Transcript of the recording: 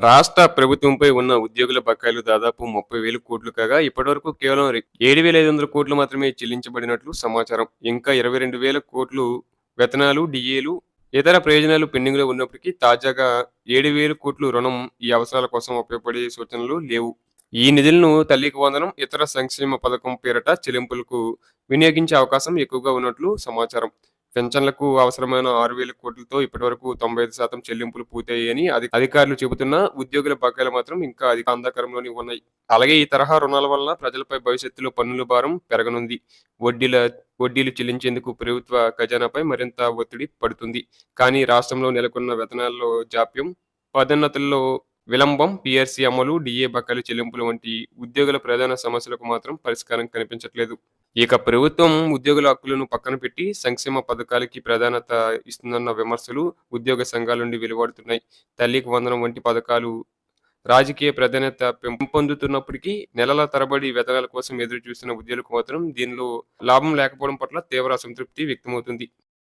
రాష్ట్ర ప్రభుత్వంపై ఉన్న ఉద్యోగుల బకాయిలు దాదాపు ముప్పై వేలు కోట్లు కాగా ఇప్పటివరకు కేవలం ఏడు వేల ఐదు వందల కోట్లు మాత్రమే చెల్లించబడినట్లు సమాచారం. ఇంకా ఇరవై రెండు వేల కోట్లు వేతనాలు డిఏలు ఇతర ప్రయోజనాలు పెండింగ్లో ఉన్నప్పటికీ తాజాగా ఏడు వేల కోట్లు రుణం ఈ అవసరాల కోసం ఉపయోగపడే సూచనలు లేవు. ఈ నిధులను తల్లికి వందనం ఇతర సంక్షేమ పథకం పేరిట చెల్లింపులకు వినియోగించే అవకాశం ఎక్కువగా ఉన్నట్లు సమాచారం. పెన్షన్లకు అవసరమైన ఆరు వేల కోట్లతో ఇప్పటివరకు తొంభై ఐదు శాతం చెల్లింపులు పూర్తయ్యాయని అధి- అధికారులు చెబుతున్నా ఉద్యోగుల బకాయిలు మాత్రం ఇంకా అధిక అంధకారంలోని ఉన్నాయి. అలాగే ఈ తరహా రుణాల వల్ల ప్రజలపై భవిష్యత్తులో పన్నుల భారం పెరగనుంది. వడ్డీల వడ్డీలు చెల్లించేందుకు ప్రభుత్వ ఖజానాపై మరింత ఒత్తిడి పడుతుంది. కానీ రాష్ట్రంలో నెలకొన్న వేతనాల్లో జాప్యం పదోన్నతుల్లో విలంబం పిఆర్సీ అమలు డిఏ బకాయిల చెల్లింపులు వంటి ఉద్యోగుల ప్రధాన సమస్యలకు మాత్రం పరిష్కారం కనిపించట్లేదు. ఇక ప్రభుత్వం ఉద్యోగుల హక్కులను పక్కన పెట్టి సంక్షేమ పథకాలకి ప్రాధాన్యత ఇస్తుందన్న విమర్శలు ఉద్యోగ సంఘాల నుండి వెలువడుతున్నాయి. తల్లికి వందనం వంటి పథకాలు రాజకీయ ప్రాధాన్యత పెంపొందుతున్నప్పటికీ నెలల తరబడి వేతనాల కోసం ఎదురు చూస్తున్న ఉద్యోగులకు మాత్రం దీనిలో లాభం లేకపోవడం పట్ల తీవ్ర అసంతృప్తి వ్యక్తమవుతుంది.